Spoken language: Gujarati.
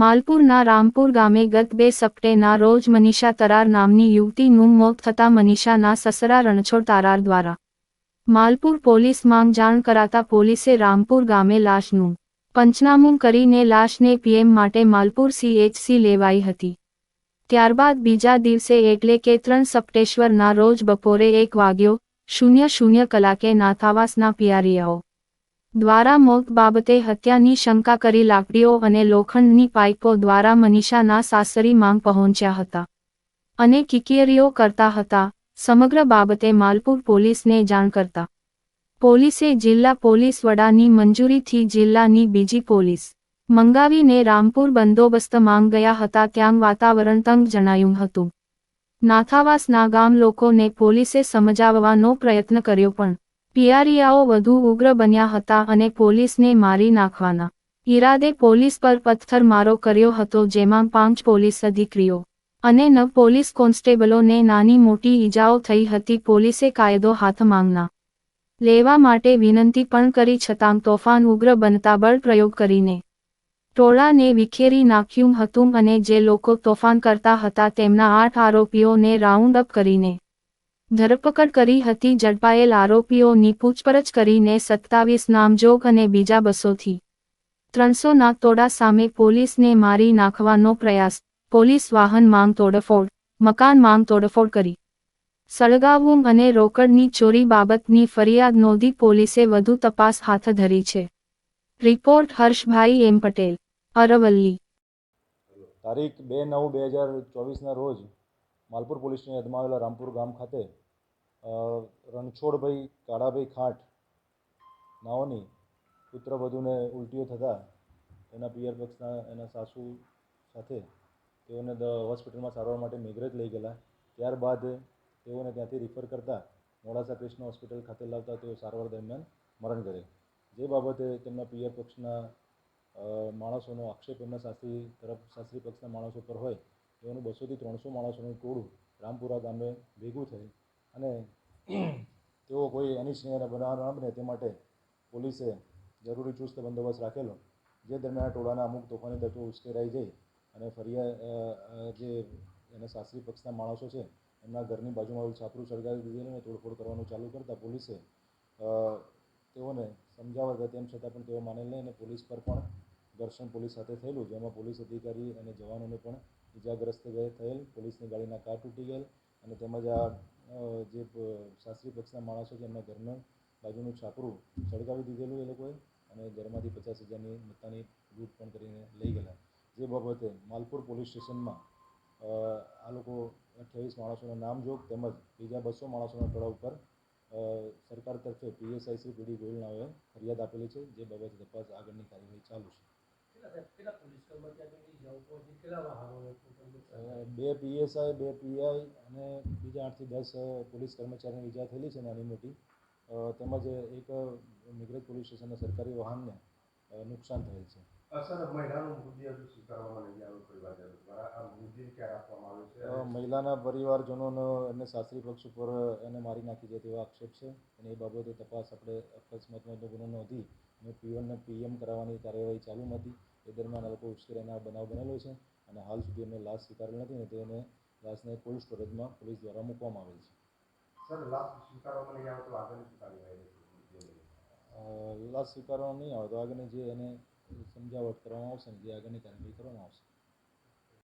માલપુરના રામપુર ગામે ગત બે સપ્ટેના રોજ મનીષા તરાર નામની યુવતીનું મોત થતાં મનીષાના સસરા રણછોડ તારાર દ્વારા. માલપુર પોલીસ માંગ જાણ કરાતા પોલીસે રામપુર ગામે લાશનું પંચનામું કરીને લાશને પીએમ માટે માલપુર સીએચસી લેવાઈ હતી. ત્યારબાદ બીજા દિવસે એટલે કે ત્રણ સપ્ટેશ્વરના રોજ બપોરે એક વાગ્યો, શૂન્ય શૂન્ય કલાકે નાથાવાસના પિયારીયાઓ દ્વારા મોત બાબતે હત્યાની શંકા કરી લાકડીઓ અને લોખંડની પાઇપો દ્વારા મનીષાના સાસરી માંગ પહોંચ્યા હતા. અને કિકિયરીઓ કરતા હતા, સમગ્ર બાબતે માલપુર પોલીસને જાણ કરતા. પોલીસે જિલ્લા પોલીસ વડાની મંજૂરીથી જિલ્લાની બીજી પોલીસ મંગાવીને રામપુર બંદોબસ્ત માંગ ગયા હતા ત્યાં વાતાવરણ તંગ જણાયું હતું. નાથાવાસના ગામ લોકોને પોલીસે સમજાવવાનો પ્રયત્ન કર્યો પણ પિયારિયાઓ વધુ ઉગ્ર બન્યા હતા અને પોલીસને મારી નાખવાના. ઈરાદે પોલીસ પર પથ્થરમારો કર્યો હતો જેમાં પાંચ પોલીસ અધિકારીઓ અને નવ પોલીસ કોન્સ્ટેબલોને નાની મોટી ઈજાઓ થઈ હતી. પોલીસે કાયદો હાથ માંગના લેવા માટે વિનંતી પણ કરી છતાં તોફાન ઉગ્ર બનતા બળ પ્રયોગ કરીને ટોળાને વિખેરી નાખ્યું હતું અને જે લોકો તોફાન કરતા હતા તેમના આઠ આરોપીઓને રાઉન્ડ અપ કરીને ધરપકડ કરી હતી, ઝડપાયેલ આરોપીઓની પૂછપરછ કરીને સત્તાવીસ નામજોગ અને બીજા બસોથી ત્રણસોના તોડા સામે પોલીસને મારી નાખવાનો પ્રયાસ. પોલીસ વાહન માંગ તોડફોડ, મકાન માંગ તોડફોડ કરી. સળગાવું અને રોકડની ચોરી બાબતની ફરિયાદ નોંધી પોલીસે વધુ તપાસ હાથ ધરી છે. રિપોર્ટ હર્ષભાઈ એમ પટેલ, અરવલ્લી. તારીખ બે નવ બે હજાર ચોવીસના રોજ માલપુર પોલીસની હદમાં રામપુર ગામ ખાતે રણછોડભાઈ કાળાભાઈ ખાંટ નાઓની પુત્રવધુને ઉલટીઓ થતાં એના પિયર પક્ષના એના સાસુ સાથે તેઓને હોસ્પિટલમાં સારવાર માટે મેઘરજ લઈ ગયેલા. ત્યારબાદ તેઓને ત્યાંથી રિફર કરતા મોડાસા કૃષ્ણ હોસ્પિટલ ખાતે લાવતા તેઓ સારવાર દરમિયાન મરણ કરે જે બાબતે તેમના પિયર પક્ષના માણસોનો આક્ષેપ એમના સાસરી તરફ, સાસરી પક્ષના માણસો પર હોય તેઓનું બસોથી ત્રણસો માણસોનું ટોળું રામપુરા ગામે ભેગું થઈ અને તેઓ કોઈ અનિચ્છનીય બનાવ ન બને તે માટે પોલીસે જરૂરી ચુસ્ત બંદોબસ્ત રાખેલો જે દરમિયાન ટોળાના અમુક તોફાની તત્વો ઉશ્કેરાઈ જઈ અને અ, જે એના સાસરી પક્ષના માણસો છે એમના ઘરની બાજુમાં છાપરું સળગાવી દીધેલું અને તોડફોડ કરવાનું ચાલુ કરતાં પોલીસે તેઓને સમજાવવા હતા તેમ છતાં પણ તેઓ માનેલ નહીં અને પોલીસ પર પણ ઘર્ષણ પોલીસ સાથે થયેલું, જેમાં પોલીસ અધિકારી અને જવાનોને પણ ઇજાગ્રસ્ત થયેલ પોલીસની ગાડીના કાર તૂટી ગયેલ અને તેમજ આ જે શાસ્ત્રી પક્ષના માણસો છે, એમના ઘરનું બાજુનું છાપરું સળગાવી દીધેલું એ લોકોએ અને ઘરમાંથી પચાસ હજારની મત્તાની લૂંટ પણ કરીને લઈ ગયેલા. જે બાબતે માલપુર પોલીસ સ્ટેશનમાં આ લોકો અઠ્યાવીસ માણસોના નામજોગ તેમજ બીજા બસો માણસોના ટળા ઉપર સરકાર તરફે પીએસઆઈ શ્રી પીડી ગોયલનાઓએ ફરિયાદ આપેલી છે, જે બાબતે તપાસ આગળની કાર્યવાહી ચાલુ છે. બે પીએસઆઈ, બે પીઆઈ અને બીજા આઠથી દસ પોલીસ કર્મચારીને ઈજા થયેલી છે નાની મોટી. તેમજ એક મિગ્રજ પોલીસ સ્ટેશનના સરકારી વાહનને નુકસાન થયેલ છે. મહિલાનો પરિવારજનોનો એમને સાસરી પક્ષ ઉપર એને મારી નાખી છે તેવો આક્ષેપ છે. અને એ બાબતે તપાસ આપણે અકસ્માતનો ગુનો નોંધી અને પીઓને પીએમ કરાવવાની કાર્યવાહી ચાલુ હતી એ દરમિયાન આ લોકો ઉશ્કેરાના બનાવ બનેલો છે અને હાલ સુધી એમને લાશ સ્વીકારેલ નથી અને તેને લાશને કોલ્ડ સ્ટોરેજમાં પોલીસ દ્વારા મૂકવામાં આવેલ છે. સર લાશ સ્વીકારવામાં નહીં આવે તો આગળની કાર્યવાહી અ, સ્વીકારવાનો નહીં આવે તો આગળની જે એને સમજાવટ કરવામાં આવશે ને જે આગળની કાર્યવાહી કરવામાં આવશે.